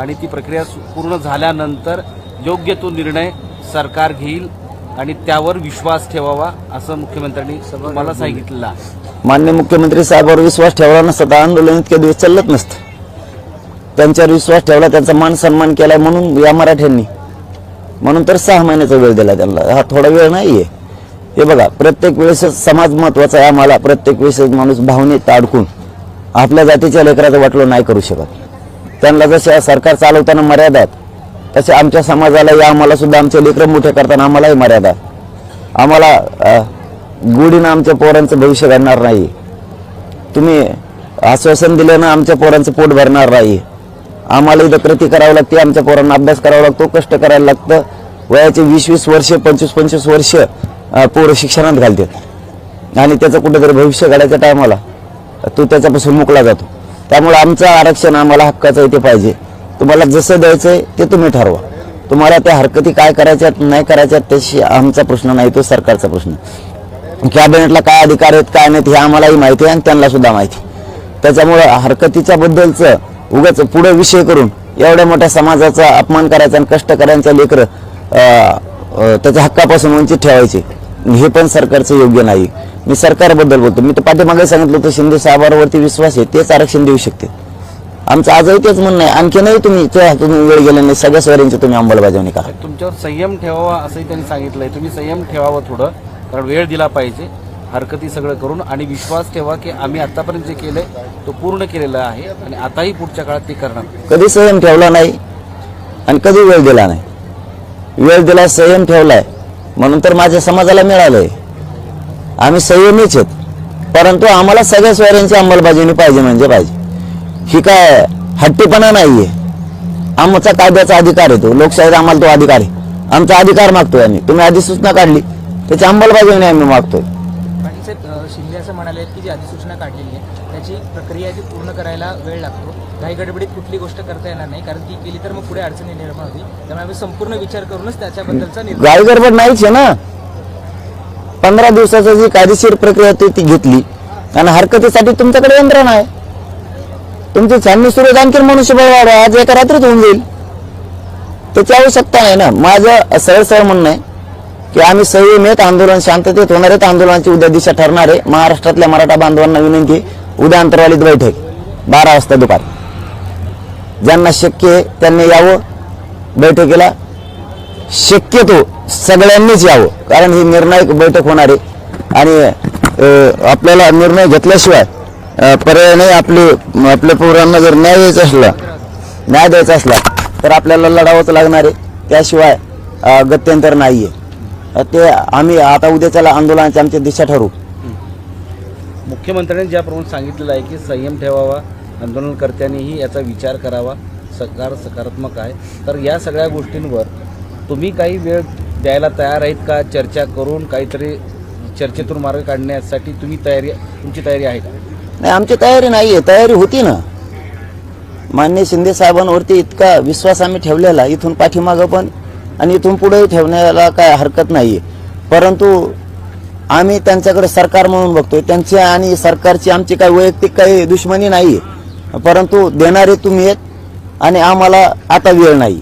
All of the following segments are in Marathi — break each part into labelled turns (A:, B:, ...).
A: आणि ती प्रक्रिया पूर्ण झाल्यानंतर योग्य तो निर्णय सरकार घेईल आणि त्यावर विश्वास ठेवावा असं मुख्यमंत्र्यांनी तुम्हाला सांगितलेलं आहे
B: मान्य मुख्यमंत्री साहेबांवर विश्वास ठेवला नसता तर आंदोलन इतके दिवस चालत नसतं. त्यांच्यावर विश्वास ठेवला त्यांचा मान सन्मान केलाय म्हणून या मराठ्यांनी. म्हणून तर सहा महिन्याचा वेळ दिला त्यांना. हा थोडा वेळ नाहीये. हे बघा प्रत्येक वेळेस समाज महत्त्वाचा आहे आम्हाला. प्रत्येक वेळेस माणूस भावनेत अडकून. आपल्या जातीच्या लेकराचं वाटलं नाही करू शकत. त्यांना जसे सरकार चालवताना मर्यादा आहेत तसे आमच्या समाजाला या आम्हाला सुद्धा आमचे लेकरं मोठे करताना आम्हालाही मर्यादा आम्हाला गुढीनं आमच्या पोरांचं भविष्य घडणार नाही. तुम्ही आश्वासन दिल्यानं आमच्या पोरांचं पोट भरणार नाही. आम्हाला इथं कृती करावी लागते आमच्या पोरांना अभ्यास करावा लागतो कष्ट करायला लागतं. वयाचे वीस वीस वर्ष पंचवीस पंचवीस वर्ष पोरं शिक्षणात घालतात. आणि त्याचं कुठेतरी भविष्य घडायच्या टायमाला तो त्याच्यापासून मुकला जातो. त्यामुळे आमचं आरक्षण आम्हाला हक्काचं इथे पाहिजे. तुम्हाला जसं द्यायचंय ते तुम्ही ठरवा. तुम्हाला त्या हरकती काय करायच्यात नाही करायच्यात त्याशी आमचा प्रश्न नाही तो सरकारचा प्रश्न. कॅबिनेटला काय अधिकार आहेत काय नाहीत हे आम्हालाही माहिती आहे आणि त्यांना सुद्धा माहिती त्याच्यामुळं हरकतीच्या बद्दलचं उगाच पुढे विषय करून एवढ्या मोठ्या समाजाचा अपमान करायचा आणि कष्टकऱ्यांच्या लेकर त्याच्या हक्कापासून वंचित ठेवायचे. हे पण सरकारचं योग्य नाही. मी सरकारबद्दल बोलतो. मी तर पाठीमागे सांगितलं होतं शिंदे साहेबांवरती विश्वास आहे तेच आरक्षण देऊ शकते. आमचं आजही तेच म्हणणं आहे. आणखीनही तुम्ही त्या हातून वेळ गेले नाही. सगळ्या स्वारींची तुम्ही अंमलबजावणी करा.
A: तुमच्यावर संयम ठेवावा असंही त्यांनी सांगितलंय. तुम्ही संयम ठेवावं थोडं कारण वेळ दिला पाहिजे. हरकती सगळं करून आणि विश्वास ठेवा की आम्ही आतापर्यंत जे केलंय तो पूर्ण केलेला आहे आणि आताही पुढच्या काळात ते करणार.
B: कधी संयम ठेवला नाही आणि कधी वेळ दिला नाही. वेळ दिला संयम ठेवलाय. म्हणून तर माझ्या समाजाला मिळालंय. आम्ही संयमीच आहेत. परंतु आम्हाला सगळ्या स्वाऱ्यांची अंमलबजावणी पाहिजे म्हणजे पाहिजे. ही काय हट्टीपणा नाहीये. आमचा कायद्याचा अधिकार आहे तो लोकशाहीत आम्हाला तो अधिकार आहे. आमचा अधिकार मागतोय आम्ही. तुम्ही अधिसूचना काढली. त्याची अंमलबजावणी आम्ही मागतोय.
C: शिंदे असं म्हणाले की जी अधिसूचना काढलेली आहे त्याची प्रक्रिया ती पूर्ण करायला वेळ लागतो काही गडबडीत कुठली गोष्ट करता येणार नाही कारण ती केली तर मग पुढे अडचणी निर्माण होती त्यामुळे आम्ही संपूर्ण विचार करूनच त्याच्याबद्दलचा
B: गाय गडबड नाहीच आहे ना. पंधरा दिवसाचा जी कायदेशीर प्रक्रिया होती ती घेतली. आणि हरकतीसाठी तुमच्याकडे यंत्रणा आहे. तुमची छाननी सुरू आणखी मनुष्यबळ वाढवा आज एका रात्रीत होऊन जाईल. त्याची आवश्यकता नाही ना. माझं सरळ सरळ म्हणणं आहे की आम्ही संयमित आंदोलन शांततेत होणार आहेत आंदोलनाची उद्या दिशा ठरणार आहे. महाराष्ट्रातल्या मराठा बांधवांना विनंती उद्या अंतरवालीत बैठक बारा वाजता दुपार. ज्यांना शक्य आहे त्यांनी यावं बैठकीला शक्यतो सगळ्यांनीच यावं. कारण ही निर्णायक बैठक होणार आहे आणि आपल्याला निर्णय घेतल्याशिवाय अं, पर्याय नाही आपले आपल्या पोरांना जर न्याय द्यायचा असला न्याय द्यायचा असला तर आपल्याला लढावंच लागणार आहे. त्याशिवाय गत्यंतर नाही आहे ते आम्ही आता उद्याच्याला आंदोलनाची आमची दिशा ठरवू.
A: मुख्यमंत्र्यांनी ज्याप्रमाणे सांगितलेलं आहे की संयम ठेवावा आंदोलनकर्त्यांनीही याचा विचार करावा सरकार सकारात्मक आहे. तर या सगळ्या गोष्टींवर तुम्ही काही वेळ द्यायला तयार आहेत का? चर्चा करून काहीतरी चर्चेतून मार्ग काढण्यासाठी तुम्ही तयारी तुमची तयारी आहे का?
B: नाही आमची तयारी नाही आहे तयारी होती ना. मान्य शिंदे साहेबांवरती इतका विश्वास आम्ही ठेवलेला इथून पाठीमागं पण आणि इथून पुढेही ठेवण्याला काय हरकत नाही परंतु आम्ही त्यांच्याकडे सरकार म्हणून बघतो त्यांची आणि सरकारची आमची काही वैयक्तिक काही दुश्मनी नाही परंतु देणारे तुम्ही आहेत आणि आम्हाला आता वेळ नाही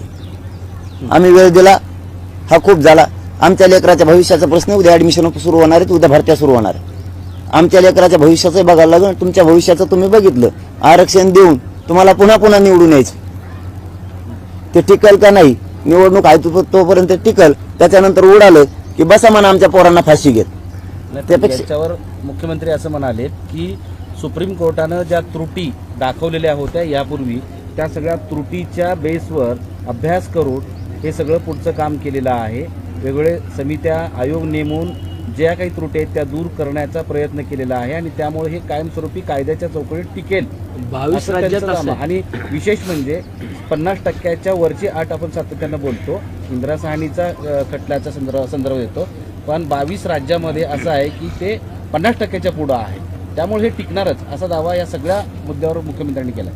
B: आम्ही वेळ दिला. हा खूप झाला. आमच्या लेकराच्या भविष्याचा प्रश्न उद्या ऍडमिशन सुरू होणार आहेत उद्या भरत्या सुरू होणार आमच्या लेकराच्या भविष्याचं बघायला लागून तुमच्या भविष्याचं तुम्ही बघितलं. आरक्षण देऊन तुम्हाला पुन्हा पुन्हा निवडून यायचं. ते टिकल का नाही? निवडणूक आहे तो- तोपर्यंत टिकल. त्याच्यानंतर उडालं की बसा म्हणा आमच्या पोरांना फाशी घेत.
A: नाही, तर
B: त्यापेक्षा-
A: याच्यावर मुख्यमंत्री असं म्हणाले की सुप्रीम कोर्टानं ज्या त्रुटी दाखवलेल्या होत्या यापूर्वी त्या सगळ्या त्रुटीच्या बेसवर अभ्यास करून हे सगळं पुढचं काम केलेलं आहे. वेगवेगळे समित्या आयोग नेमून ज्या काही त्रुटी आहेत त्या दूर करण्याचा प्रयत्न केलेला आहे आणि त्यामुळे हे कायमस्वरूपी कायद्याच्या चौकटीत टिकेल.
D: बावीस राज्यात.
A: आणि विशेष म्हणजे पन्नास टक्क्याच्या वरची आठ आपण सातत्यानं बोलतो. इंदिरा सहानीचा अ, खटल्याचा संदर्भ संदर्भ देतो. पण बावीस राज्यामध्ये असं आहे की ते पन्नास टक्क्याच्या पुढं आहे. त्यामुळे हे टिकणारच. असा दावा या सगळ्या मुद्द्यावर मुख्यमंत्र्यांनी केला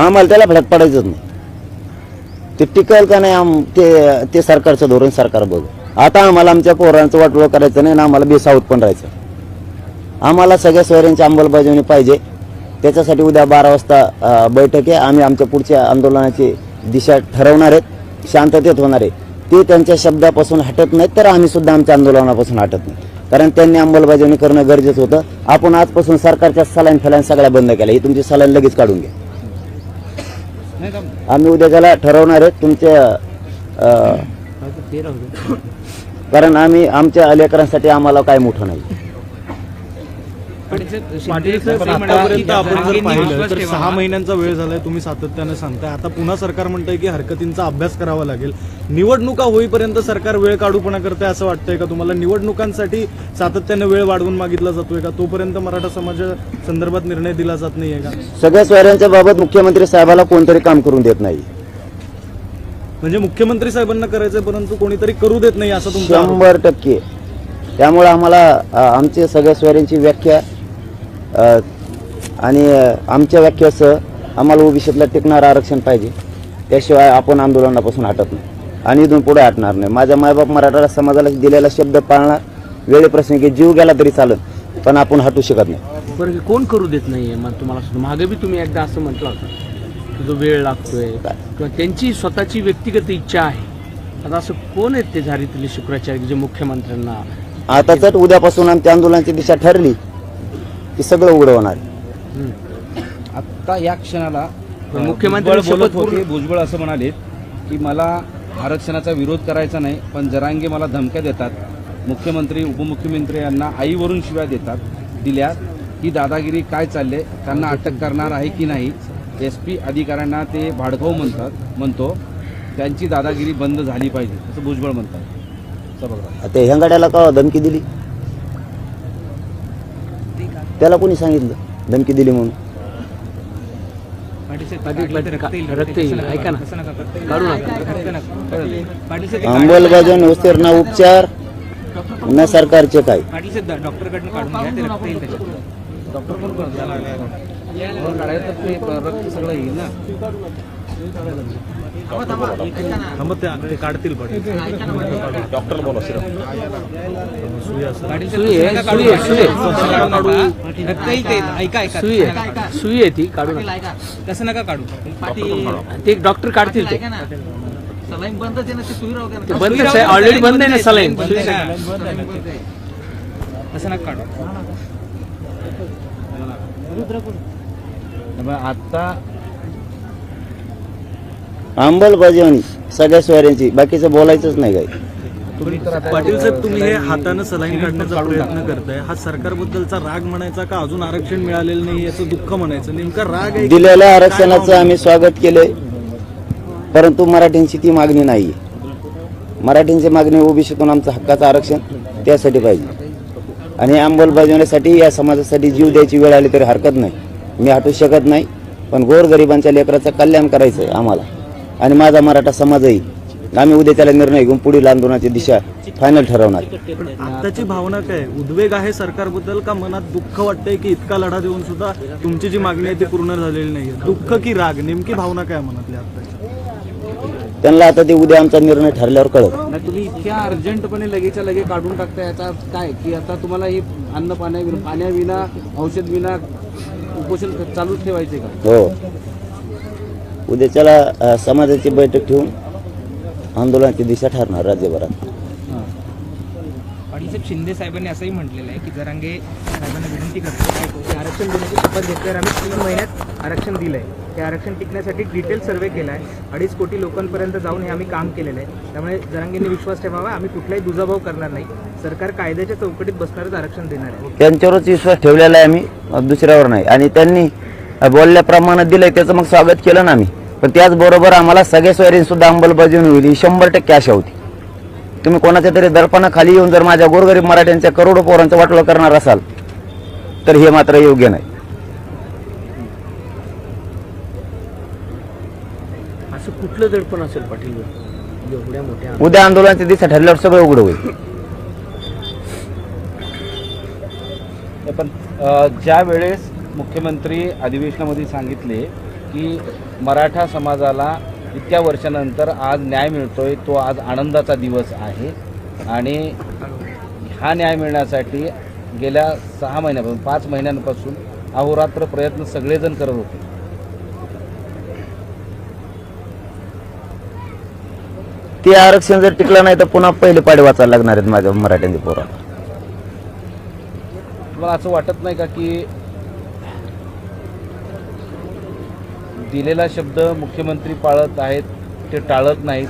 B: आम्हाला त्याला फरक पडायचंच नाही. ते टिकेल का नाही आम ते ते सरकारचं धोरण सरकार बघ. आता आम्हाला आमच्या पोरांचं वाटोळं करायचं नाही ना आम्हाला बेसावत पण राहायचं. आम्हाला सगळ्या सोयऱ्यांची अंमलबजावणी पाहिजे. त्याच्यासाठी उद्या बारा वाजता बैठक आहे. आम्ही आमच्या पुढच्या आंदोलनाची दिशा ठरवणार आहेत. शांततेत होणार आहे. ते त्यांच्या शब्दापासून हटत नाहीत तर आम्ही सुद्धा आमच्या आंदोलनापासून हटत नाही. कारण त्यांनी अंमलबजावणी करणं गरजेचं होतं. आपण आजपासून सरकारच्या सलाईन फलाईन सगळ्या बंद केल्या. ही तुमची सलाईन लगेच काढून घ्या. आम्ही उद्या त्याला ठरवणार आहेत तुमच्या कारण आम्ही आमच्या लेकरांसाठी आम्हाला काय मोठं नाही.
D: पाटील साहेब आतापर्यंत आपण जर पाहिलं तर सहा महिन्यांचा वेळ झालाय तुम्ही सातत्याने सांगताय. आता पुन्हा सरकार म्हणतंय की हरकतींचा अभ्यास करावा लागेल. निवडणुका होईपर्यंत सरकार वेळ काढूपणा करते असं वाटतंय का तुम्हाला? निवडणुकांसाठी सातत्याने वेळ वाढवून मागितला जातोय का? तोपर्यंत मराठा समाजा संदर्भात निर्णय दिला जात नाहीये का?
B: सगळ्या सोयऱ्यांच्या बाबत मुख्यमंत्री साहेबाला कोणतरी काम करून देत नाही.
D: म्हणजे मुख्यमंत्री साहेबांना करायचंय परंतु कोणीतरी करू देत नाही असं तुमचं.
B: शंभर टक्के. त्यामुळे आम्हाला आमचे सगळ्या सोयऱ्यांची व्याख्या आणि आमच्या व्याख्यासह आम्हाला ओबीसीतलं टिकणारं आरक्षण पाहिजे. त्याशिवाय आपण आंदोलनापासून हटत नाही. आणि इथून पुढे हटणार नाही. माझ्या मायबाप मराठा समाजाला दिलेला शब्द पाळणार वेळेप्रसंगी जीव गेला तरी चालत पण आपण हटू शकत नाही.
E: बरं कोण करू देत नाहीये? मग तुम्हाला मागे बी तुम्ही एकदा असं म्हटलं होतं की जो वेळ लागतोय किंवा त्यांची स्वतःची व्यक्तिगत इच्छा आहे. आता असं कोण आहेत ते झारीतले शुक्राचार्य जे मुख्यमंत्र्यांना
B: आता तर उद्यापासून आमच्या आंदोलनाची दिशा ठरली. की सगळं उघडं होणार
A: आत्ता या क्षणाला
E: मुख्यमंत्री
A: भुजबळ बोलत होते भुजबळ असं म्हणाले की मला आरक्षणाचा विरोध करायचा नाही पण जरांगे मला धमक्या देतात. मुख्यमंत्री उपमुख्यमंत्री यांना आईवरून शिव्या देतात दिल्या ही दादागिरी काय चालले त्यांना अटक करणार आहे की नाही. एस पी अधिकाऱ्यांना ते भाडखाऊ म्हणतात म्हणतो त्यांची दादागिरी बंद झाली पाहिजे असं भुजबळ म्हणतात.
B: आता हेंगाड्याला का धमकी दिली? त्याला कोणी सांगितलं? धमकी दिली म्हणून. अंमलबजावणी होते ना. उपचार ना सरकारचे काय?
A: डॉक्टर ते
D: काढतील पाटील डॉक्टर बोला सुई असेल.
E: सुई आहे सुई आहे सुई
C: ऐका ऐका
E: सुई आहे सुई आहे ती काढू नका.
C: तसं नका काढू.
E: ते एक डॉक्टर काढतील ते.
F: सलाईन बंदच आहे ना ते सुई राहू
E: आहे ऑलरेडी बंद आहे ना सलाईन.
C: बंद. तसं नका काढू.
A: आत्ता
B: अंमलबजावणी सगळ्या सोयऱ्यांची बाकीचं बोलायचंच नाही काय
A: तुम्ही तर आता
D: पाटील साहेब तुम्ही हे हातानं सलाईन काढण्याचा प्रयत्न करताय. हा सरकारबद्दलचा राग म्हणायचा का? अजून आरक्षण मिळालेलं नाही याचं दुःख म्हणायचं. नेमका राग आहे
B: दिलेल्या आरक्षणाचं? आम्ही स्वागत केले परंतु मराठ्यांची ती मागणी नाही. मराठ्यांची मागणी ओबीसीतून आमचं हक्काचं आरक्षण त्यासाठी पाहिजे. आणि अंमलबजावणीसाठी या समाजासाठी जीव द्यायची वेळ आली तरी हरकत नाही. मी हटू शकत नाही पण गोरगरिबांच्या लेकराचं कल्याण करायचं आहे आम्हाला. आणि माझा मराठा समाजही आम्ही उद्या त्याला निर्णय घेऊन पुढील आंदोलनाची दिशा फायनल ठरवणार.
D: आताची भावना काय उद्वेग आहे सरकारबद्दल का मनात दुःख वाटतंय की इतका लढा देऊन सुद्धा तुमची जी मागणी आहे ती पूर्ण झालेली नाहीये दुःख की राग? नेमकी भावना काय मनातली
B: त्यांना आता ते उद्या आमचा निर्णय ठरल्यावर कळत
A: नाही तुम्ही इतक्या अर्जंटपणे लगेच्या लगे काढून टाकता याचा अर्थ काय? की आता तुम्हाला हे अन्न पाण्या पाण्याविना औषध विना उपोषण चालूच ठेवायचे का?
B: हो. उद्याच्याला समाजाची बैठक ठेवून आंदोलनाची दिशा ठरणार राज्यभरात.
C: पाटील साहेब शिंदे साहेबांनी असंही म्हटलेलं आहे की जरांगे साहेबांना विनंती करतो की आरक्षण देण्याची शपथ घेतल्यावर आम्ही तीन महिन्यात आरक्षण दिलं आहे ते आरक्षण टिकण्यासाठी डिटेल सर्वे केला आहे अडीच कोटी लोकांपर्यंत जाऊन हे आम्ही काम केलेलं आहे. त्यामुळे जरांगेंनी विश्वास ठेवावा. आम्ही कुठलाही दुजाभाव करणार नाही. सरकार कायद्याच्या चौकटीत बसणारच आरक्षण देणार आहे.
B: त्यांच्यावरच विश्वास ठेवलेला आहे आम्ही. दुसऱ्यावर नाही. आणि त्यांनी बोलल्याप्रमाणे दिलंय त्याचं मग स्वागत केलं ना आम्ही. पण त्याचबरोबर आम्हाला सगळ्या सोयरीन सुद्धा अंमलबजावणी होईल ही शंभर टक्के आशा होती. तुम्ही कोणाच्या तरी दर्पणाखाली येऊन जर माझ्या गोरगरीब मराठ्यांच्या करोडो पोरांचं वाटलं करणार असाल तर हे मात्र योग्य नाही.
E: असं कुठलं दडपण असेल पाटील? एवढ्या मोठ्या
B: उद्या आंदोलनाची दिशा ठरल्यावर सगळं उघडं होईल.
A: पण ज्या वेळेस मुख्यमंत्री अधिवेशनामध्ये सांगितले की मराठा समाजाला इतक्या वर्षानंतर आज न्याय मिळतोय तो आज आनंदाचा दिवस आहे. आणि हा न्याय मिळण्यासाठी गेल्या सहा महिन्यापासून पाच महिन्यांपासून अहोरात्र प्रयत्न सगळेजण करत होते.
B: ते आरक्षण जर टिकलं नाही तर पुन्हा पहिले पाडे वाचायला लागणार आहेत माझ्या मराठ्यांचे पोरा.
A: तुम्हाला असं वाटत नाही का की दिलेला शब्द मुख्यमंत्री पाळत आहेत ते टाळत नाहीत.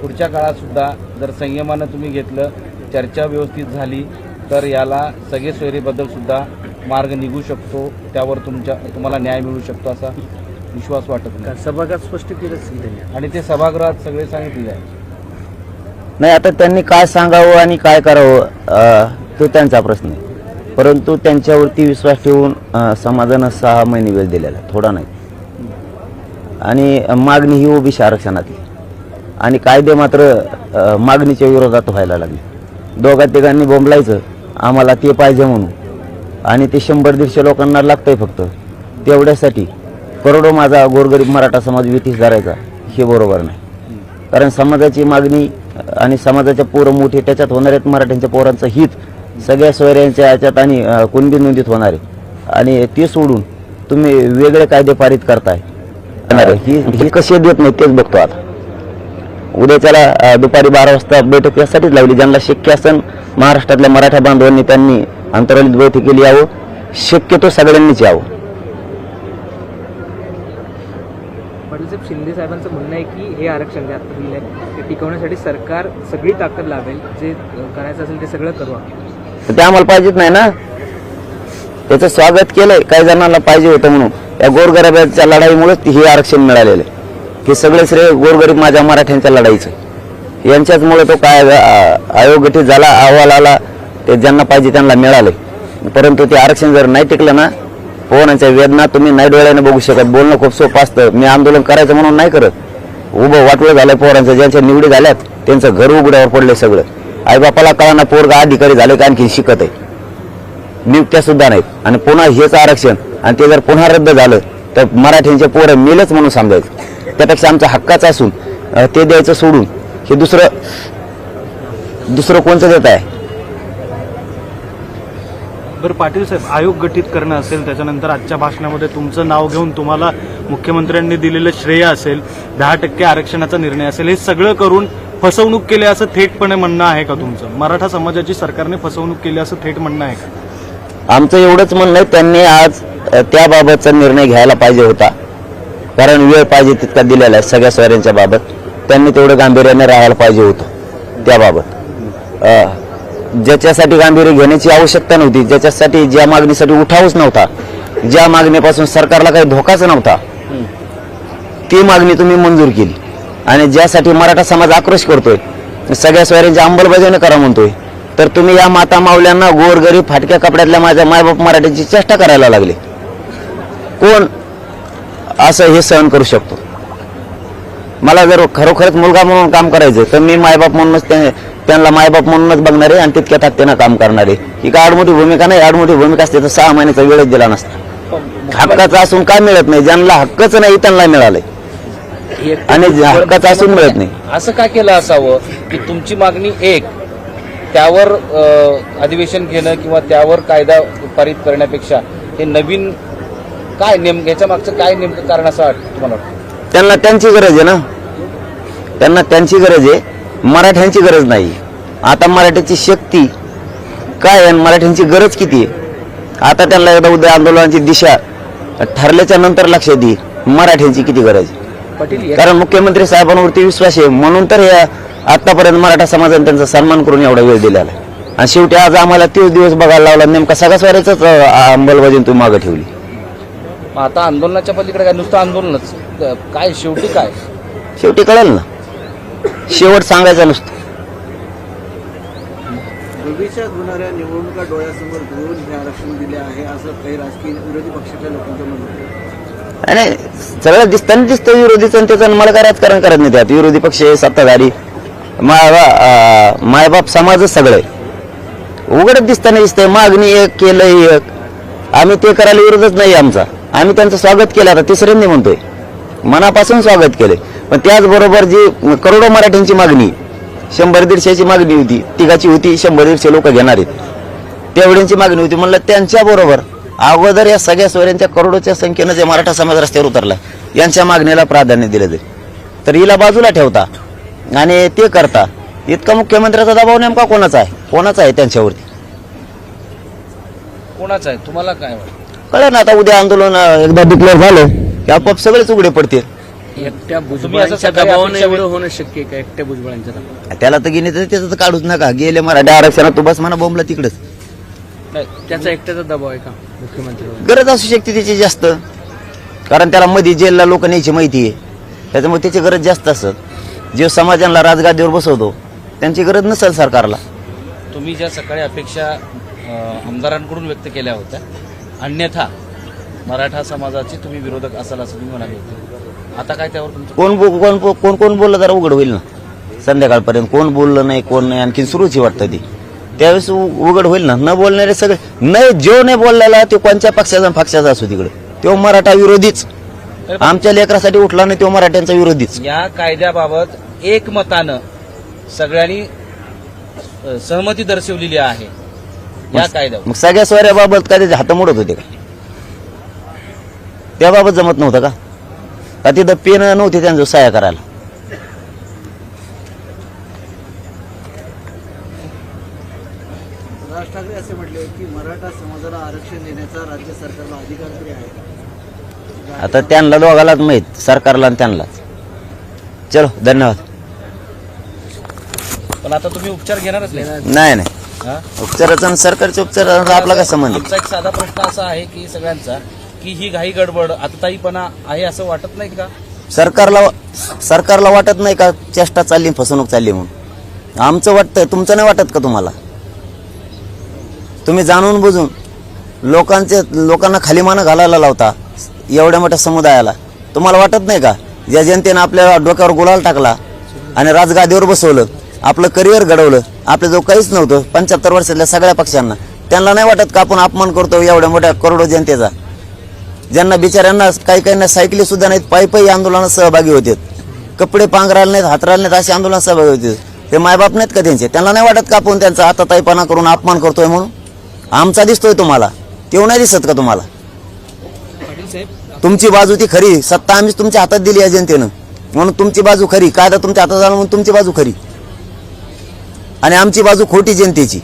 A: पुढच्या काळात सुद्धा जर संयमानं तुम्ही घेतलं चर्चा व्यवस्थित झाली तर याला सगळे सोयरीबद्दल सुद्धा मार्ग निघू शकतो. त्यावर तुमच्या तुम्हाला न्याय मिळू शकतो असा विश्वास वाटत नाही.
E: सभागृहात स्पष्ट केलं
A: आणि ते सभागृहात सगळे सांगितले आहे.
B: नाही आता त्यांनी काय सांगावं आणि काय करावं तो त्यांचा प्रश्न आहे. परंतु त्यांच्यावरती विश्वास ठेवून समाजानं सहा महिने वेळ दिलेला आहे, थोडा नाही. आणि मागणी ही ओबीसी आरक्षणातली आणि कायदे मात्र मागणीच्या विरोधात व्हायला लागले. दोघा तिघांनी बोंबलायचं. आम्हाला ते पाहिजे म्हणून. आणि ते शंभर दीडशे लोकांना लागतंय फक्त. तेवढ्यासाठी करोडो माझा गोरगरीब मराठा समाज विटीस धरायचा. हे बरोबर नाही. कारण समाजाची मागणी आणि समाजाच्या पोरं मोठी त्याच्यात होणार आहेत मराठ्यांच्या पोरांचं हित. सगळ्या सोयऱ्यांच्या याच्यात आणि अं, कुणबी नोंदीत होणार आहे. आणि ते सोडून तुम्ही वेगळे कायदे पारित करताय. ही ही कसे देत नाही तेच बघतो आता. उद्याच्याला दुपारी बारा वाजता बैठक यासाठीच लावली. ज्यांना शक्य असेल महाराष्ट्रातल्या मराठा बांधवांनी त्यांनी अंतराळीत बैठकीला यावं. शक्यतो सगळ्यांनीच यावं.
C: पाटील साहेब शिंदे साहेबांचं म्हणणं आहे की हे आरक्षण जे आता दिलं आहे ते टिकवण्यासाठी सरकार सगळी ताकद लावेल. जे करायचं असेल ते सगळं करू आपण.
B: ते आम्हाला पाहिजेच नाही ना. त्याचं स्वागत केलंय. काही जणांना पाहिजे होतं म्हणून. या गोरगरिबाच्या लढाईमुळेच हे आरक्षण मिळालेलं आहे. हे सगळे श्रेय गोरगरीब माझ्या मराठ्यांच्या लढाईचं यांच्याचमुळे तो काय आ- झाला अहवाल आला ते ज्यांना पाहिजे त्यांना मिळाले. परंतु ते आरक्षण जर नाही टिकलं ना पोरांच्या वेदना तुम्ही नाही डोळ्याने बघू शकत. बोलणं खूप सोपं असतं. मी आंदोलन करायचं म्हणून नाही करत. उभं वाटलं झालं पोरांचं. ज्यांच्या निवडी झाल्यात त्यांचं घर उघड्यावर पडलं सगळं. आईबापाला कळाना पोरगा अधिकारी झाले का आणखी शिकत आहे. नियुक्त्या सुद्धा नाहीत. आणि पुन्हा हेच आरक्षण. आणि ते जर पुन्हा रद्द झालं तर मराठ्यांचे पोरं मेलच म्हणून समजायचं त्यापेक्षा आमच्या हक्काचं असून ते द्यायचं सोडून हे दुसरं दुसरं कोणतं देत आहे?
D: बरं पाटील साहेब आयोग गठीत करणं असेल त्याच्यानंतर आजच्या भाषणामध्ये तुमचं नाव घेऊन तुम्हाला मुख्यमंत्र्यांनी दिलेलं श्रेय असेल दहा टक्के आरक्षणाचा निर्णय असेल हे सगळं करून फसवणूक केली असं थेटपणे म्हणणं आहे का तुमचं? मराठा समाजाची सरकारने फसवणूक केली असं थेट म्हणणं आहे का?
B: आमचं एवढंच म्हणणं आहे त्यांनी आज त्याबाबतचा निर्णय घ्यायला पाहिजे होता. कारण वेळ पाहिजे तितका दिलेला आहे सगळ्या स्वाऱ्यांच्या बाबत. त्यांनी तेवढं गांभीर्याने राहायला पाहिजे होतं त्याबाबत. ज्याच्यासाठी गांभीर्य घेण्याची आवश्यकता नव्हती ज्याच्यासाठी ज्या मागणीसाठी उठावच नव्हता ज्या मागणीपासून सरकारला काही धोकाच नव्हता ती मागणी तुम्ही मंजूर केली. आणि ज्यासाठी मराठा समाज आक्रोश करतोय सगळ्या स्वाऱ्यांची अंमलबजावणी करा म्हणतोय तर तुम्ही या माता मावल्यांना गोरगरीब फाटक्या कपड्यातल्या माझ्या मायबाप मराठीची चेष्टा करायला लागली. कोण असं हे सहन करू शकतो? मला जर खरोखरच मुलगा म्हणून काम करायचं तर मी मायबाप म्हणूनच त्यांना मायबाप म्हणूनच बघणार आहे आणि तितक्या ताकदीनं काम करणार आहे. ही काय आडमोठी भूमिका नाही आडमोठी भूमिका असते तर सहा महिन्याचा वेळच दिला नसता. हक्काचा असून काय मिळत नाही ज्यांना हक्कच नाही त्यांना मिळालंय. आणि हक्काचं असून मिळत नाही.
A: असं का केलं असावं की तुमची मागणी एक त्यावर अधिवेशन घेणं किंवा त्यावर कायदा पारित करण्यापेक्षा हे नवीन काय नेम याच्या मागचं काय नेमकं कारण असं वाटतं तुम्हाला? वाटतं?
B: त्यांना त्यांची गरज आहे ना? त्यांना त्यांची गरज आहे. मराठ्यांची गरज नाही. आता मराठ्याची शक्ती काय आहे आणि मराठ्यांची गरज किती आहे? आता त्यांना एकदा उद्या आंदोलनाची दिशा ठरल्याच्या नंतर लक्षात येईल. मराठ्यांची किती गरज आहे?
C: पाटील या-
B: कारण मुख्यमंत्री साहेबांवरती विश्वास आहे. म्हणून तर हे आतापर्यंत मराठा समाजाने त्यांचा सन्मान करून एवढा वेळ दिलेला आहे. आणि शेवटी आज आम्हाला तोच दिवस बघायला लावला. नेमका सगळ्या स्वाऱ्याच अंमलबजावणी तुम्ही मागं ठेवली.
A: मग आता आंदोलनाच्या पलीकडे काय? नुसतं आंदोलनच. काय शेवटी काय?
B: शेवटी कळेल ना. शेवट सांगायचा नसतो.
G: भविष्यात होणाऱ्या निवडणुका डोळ्यासमोर घेऊन हे आरक्षण दिले आहे असं काही राजकीय विरोधी पक्षाच्या लोकांचं म्हणणं.
B: आणि सगळं दिसताना दिसतं विरोधीचं आणि त्याचं मला काय राजकारण करत नाही त्यात. विरोधी पक्ष सत्ताधारी. मायबा मायबाप समाजच सगळे उघडच दिसताना दिसतंय मागणी एक केलंय एक. आम्ही ते करायला विरोधच नाही आमचा. आम्ही त्यांचं स्वागत केलं. आता तिसऱ्यांनी म्हणतोय. मनापासून स्वागत केलंय. पण त्याचबरोबर जी करोडो मराठ्यांची मागणी शंभर दीडशेची मागणी होती तिघाची होती शंभर दीडशे लोक घेणार आहेत. तेवढ्यांची मागणी होती. म्हणलं त्यांच्या बरोबर अगोदर या सगळ्या सोयऱ्यांच्या करोडोच्या संख्येनं जे मराठा समाज रस्त्यावर उतरला यांच्या मागणीला प्राधान्य दिलं जाईल. तर हिला बाजूला ठेवता आणि ते करता इतका मुख्यमंत्र्याचा दबाव नेमका कोणाचा आहे? कोणाचा आहे त्यांच्यावरती?
A: कोणाचा आहे? तुम्हाला काय वाटतं?
B: कळलं ना आता उद्या आंदोलन एकदा डिक्लेअर झालं की आपोआप सगळेच उघडे पडतील.
E: एकट्या
A: असं
E: भुजबळांच्या
A: सकाळी
E: दबावाने
A: अपेक्षा
E: एवढं होणं शक्य आहे का एकट्या भुजबळांच्या दबाव
B: त्याला तर गेले तर त्याचं तर काढूच नका. गेले मराठी आरक्षणात तू बस म्हणा बोंबला तिकडच.
A: नाही
E: त्याचा एकट्याचा दबाव आहे का मुख्यमंत्र्यांवर?
B: गरज असू शकते त्याची जास्त. कारण त्याला मध्ये जेलला लोक न्यायची माहिती आहे. त्याच्यामुळे त्याची गरज जास्त असत. जे समाजाला राजगादीवर बसवतो त्यांची गरज नसेल सरकारला.
A: तुम्ही ज्या सकाळी अपेक्षा अ, आमदारांकडून व्यक्त केल्या होत्या अन्यथा मराठा समाजाचे तुम्ही विरोधक असाल असं तुम्ही म्हणाले. होते आता काय त्यावर तुमचं
B: कोण बो- कोण कोण- कोण कोण बोललं जरा उघड होईल ना? संध्याकाळपर्यंत कोण बोललं नाही कोण नाही आणखी सुरूच वाटतं ती. त्यावेळेस उ- उघड होईल ना? न बोलणारे सगळे नाही जो नाही बोललेला तो कोणत्या पक्षाचा आणि पक्षाचा असो तिकडे. तो मराठा विरोधीच. आमच्या लेकरासाठी उठला नाही तो मराठ्यांचा विरोधीच.
A: या कायद्याबाबत एकमतानं सगळ्यांनी अ, सहमती दर्शवलेली आहे. या कायद्यावर.
B: मग सगळ्या स्वाऱ्याबाबत काय त्याचे हात मोडत होते का? त्याबाबत जमत नव्हतं का? का तिथं पेन नव्हते त्यांचं सहाय्य करायला?
G: राज ठाकरे असे म्हटले की मराठा समाजाला आरक्षण देण्याचा राज्य सरकारला अधिकार तरी आहे.
B: आता त्यांना दोघालाच माहीत सरकारला आणि त्यांनाच चलो धन्यवाद.
A: पण आता तुम्ही उपचार घेणारच नाही.
B: नाही नाही.
A: हा?
B: उपचाराचा आणि सरकारच्या उपचाराचा आपला काय संबंध आहे?
A: आमचा एक साधा प्रश्न असा आहे की सगळ्यांचा की ही घाई गडबड आतताईपणा आहे असं वाटत नाही का?
B: सरकारला सरकारला वाटत नाही का चेष्टा चालली फसवणूक चालली म्हणून? आमचं वाटतंय तुमचं नाही वाटत का तुम्हाला? तुम्ही जाणून बुजून लोकांचे लोकांना खालीमानं घालायला लावता एवढ्या मोठ्या समुदायाला. तुम्हाला वाटत नाही का? ज्या जनतेनं आपल्या डोक्यावर गुलाल टाकला आणि राजगादीवर बसवलं आपलं करिअर घडवलं. आपलं जो काहीच नव्हतं. पंच्याहत्तर वर्षातल्या सगळ्या पक्षांना. त्यांना नाही वाटत का आपण अपमान करतो एवढ्या मोठ्या करोडो जनतेचा. ज्यांना बिचाऱ्यांना काही काहींना सायकली सुद्धा नाहीत पायी पायी आंदोलनात सहभागी होते कपडे पांघरायला नाहीत हातरायला नाहीत असे आंदोलनात सहभागी होते ते मायबाप नाहीत का त्यांचे? त्यांना नाही वाटत का आपण त्यांचा हाताताईपणा करून अपमान करतोय म्हणून? आमचा दिसतोय तुम्हाला. तेव्हा नाही दिसत का तुम्हाला? तुमची बाजू ती खरी. सत्ता आम्हीच तुमच्या हातात दिली या जनतेनं. म्हणून तुमची बाजू खरी. कायदा तुमच्या हातात आला म्हणून तुमची बाजू खरी. आणि आमची बाजू खोटी जनतेची.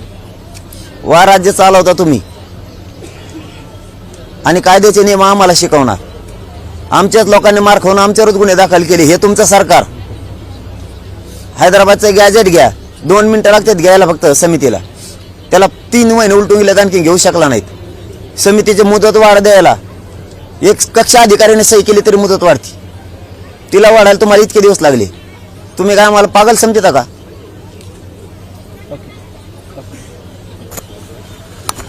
B: वा राज्य चालवता तुम्ही. आणि कायद्याचे नियम आम्हाला शिकवणार. आमच्याच लोकांनी मार खाऊन आमच्यावरच गुन्हे दाखल केले हे तुमचं सरकार. हैदराबादचं गॅजेट घ्या दोन मिनटं लागतात घ्यायला फक्त समितीला. त्याला तीन महिने उलटून गेल्यात आणखी घेऊ शकला नाहीत. समितीची मुदत वाढ द्यायला. एक कक्षा अधिकाऱ्याने सही केली तरी मुदत वाढती. तिला वाढायला तुम्हाला इतके दिवस लागले. तुम्ही काय आम्हाला पागल समजता का?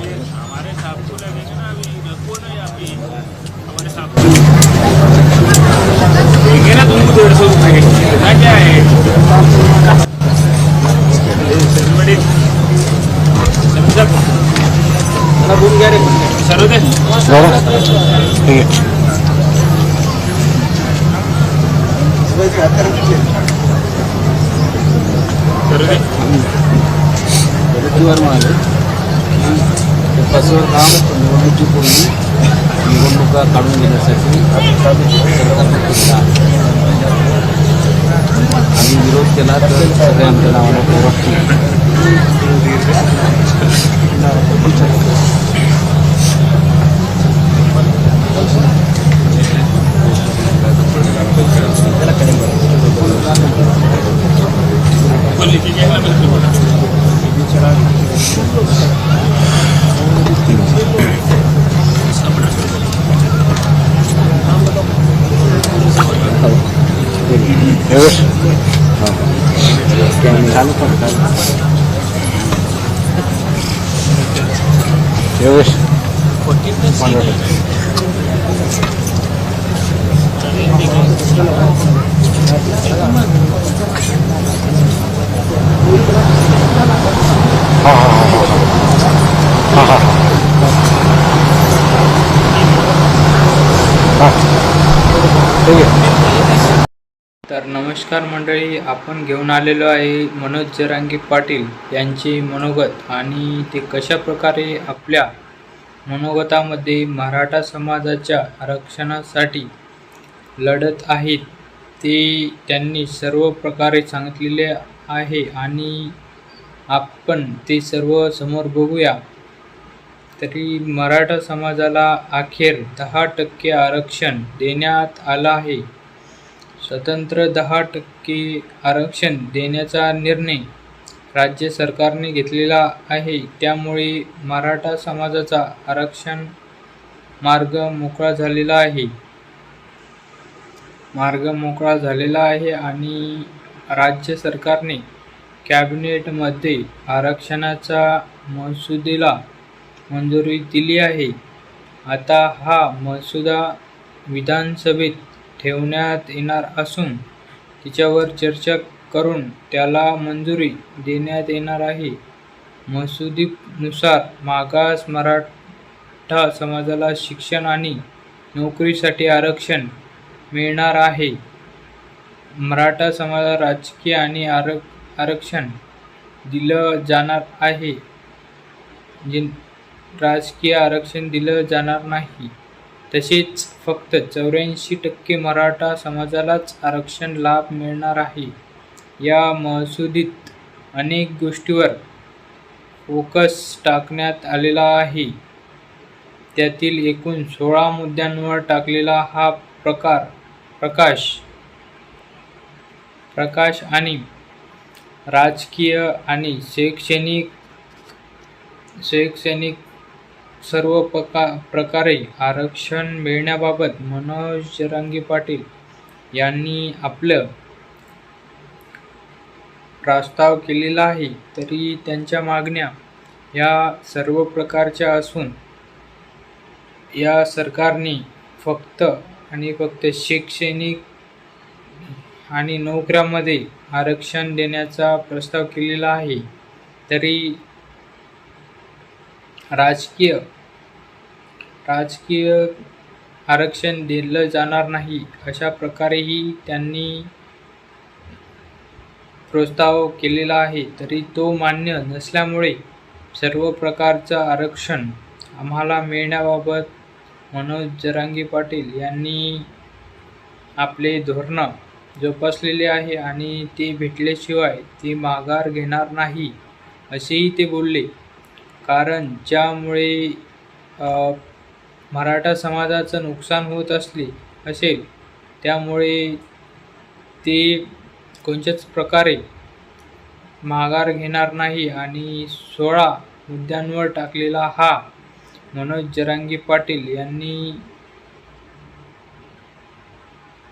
B: Yes.
A: गरजेवर म्हणाले बसवर काम निवडणुकीपूर्वी निवडणुका काढून घेण्यासाठी आम्ही विरोध केला तर सगळे आमच्या नावानं ओळखतील
H: तर नमस्कार मंडळी आपण घेऊन आलेलो आहे मनोज जरांगी पाटील यांचे मनोगत आणि ते कशा प्रकारे आपल्या मनोगतामध्ये मराठा समाजाच्या आरक्षणासाठी लढत आहेत ते त्यांनी सर्व प्रकारे सांगितलेले आहे आणि आपण ते सर्व समोर बघूया. तरी मराठा समाजाला अखेर दहा टक्के आरक्षण देण्यात आलं आहे. स्वतंत्र दहा टक्के आरक्षण देण्याचा निर्णय राज्य सरकारने घेतलेला आहे. त्यामुळे मराठा समाजाचा आरक्षण मार्ग मोकळा झालेला आहे. मार्ग मोकळा झालेला आहे आणि राज्य सरकारने कॅबिनेटमध्ये आरक्षणाचा मसुदेला मंजुरी दिली आहे. आता हा मसुदा विधानसभेत ठेवण्यात येणार असून तिच्यावर चर्चा करून त्याला मंजुरी देण्यात येणार आहे. मसुदीनुसार मागास मराठा समाजाला शिक्षण आणि नोकरीसाठी आरक्षण मिळणार आहे. मराठा समाजाला राजकीय आणि आर आरक्षण दिलं जाणार आहे. जे राजकीय आरक्षण दिलं जाणार नाही. तसेच फक्त चौऱ्याऐंशी टक्के मराठा समाजालाच आरक्षण लाभ मिळणार आहे. या मसुदीत अनेक गोष्टीवर फोकस टाकण्यात आलेला आहे. त्यातील एकूण सोळा मुद्द्यांवर टाकलेला हा प्रकार प्रकाश प्रकाश आणि राजकीय आणि शैक्षणिक शैक्षणिक सर्व प्रका प्रकारे आरक्षण मिळण्याबाबत मनोज जरांगे पाटील यांनी आपलं प्रस्ताव केलेला आहे तरी त्यांच्या मागण्या या सर्व प्रकारच्या असून या सरकारने फक्त आणि फक्त शैक्षणिक आणि नोकऱ्यामध्ये आरक्षण देण्याचा प्रस्ताव केलेला आहे तरी राजकीय राजकीय आरक्षण दिलं जाणार नाही अशा प्रकारेही त्यांनी प्रस्ताव केलेला आहे तरी तो मान्य नसल्यामुळे सर्व प्रकारचं आरक्षण आम्हाला मिळण्याबाबत मनोज जरांगी पाटील यांनी आपले धोरणं जोपासलेले आहे आणि ते भेटल्याशिवाय ते माघार घेणार नाही असेही ते बोलले. कारण ज्यामुळे मराठा समाजाचं नुकसान होत असले असेल त्यामुळे ते कोणत्याच प्रकारे माघार घेणार नाही आणि सोळा मुद्द्यांवर टाकलेला हा मनोज जरांगी पाटील यांनी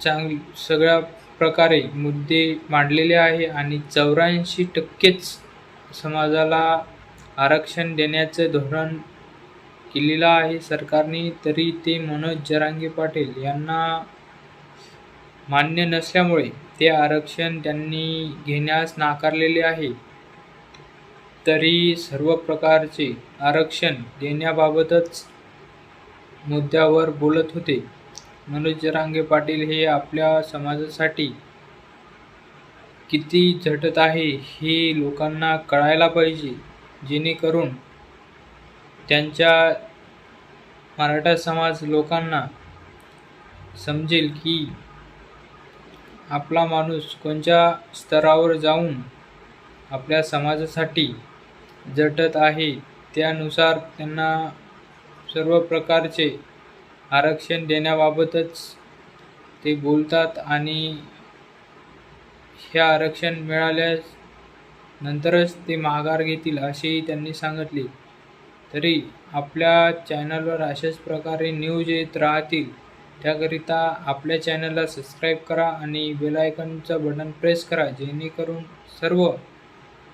H: चांग सगळ्या प्रकारे मुद्दे मांडलेले आहे आणि चौऱ्याऐंशी टक्केच समाजाला आरक्षण देण्याचं धोरण केलेलं आहे. सरकारने तरी ते मनोज जरांगे पाटील यांना मान्य नसल्यामुळे ते आरक्षण त्यांनी घेण्यास नाकारलेले आहे. तरी सर्व प्रकारचे आरक्षण देण्याबाबतच मुद्द्यावर बोलत होते. मनोज जरांगे पाटील हे आपल्या समाजासाठी किती झटत आहे हे लोकांना कळायला पाहिजे जेणेकरून त्यांच्या मराठा समाज लोकांना समजेल की आपला माणूस कोणत्या स्तरावर जाऊन आपल्या समाजासाठी झटत आहे त्यानुसार त्यांना सर्व प्रकारचे आरक्षण देण्याबाबतच ते बोलतात आणि हे आरक्षण मिळाल्यास नंतरच ते माघार घेतील असेही त्यांनी सांगितले. तरी आपल्या चॅनलवर अशाच प्रकारे न्यूज येत राहतील. त्याकरिता आपल्या चॅनलला सबस्क्राईब करा आणि बेलायकनचं बटन प्रेस करा जेणेकरून सर्व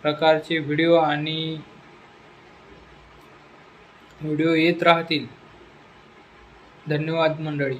H: प्रकारचे व्हिडिओ आणि व्हिडिओ येत राहतील. धन्यवाद मंडळी.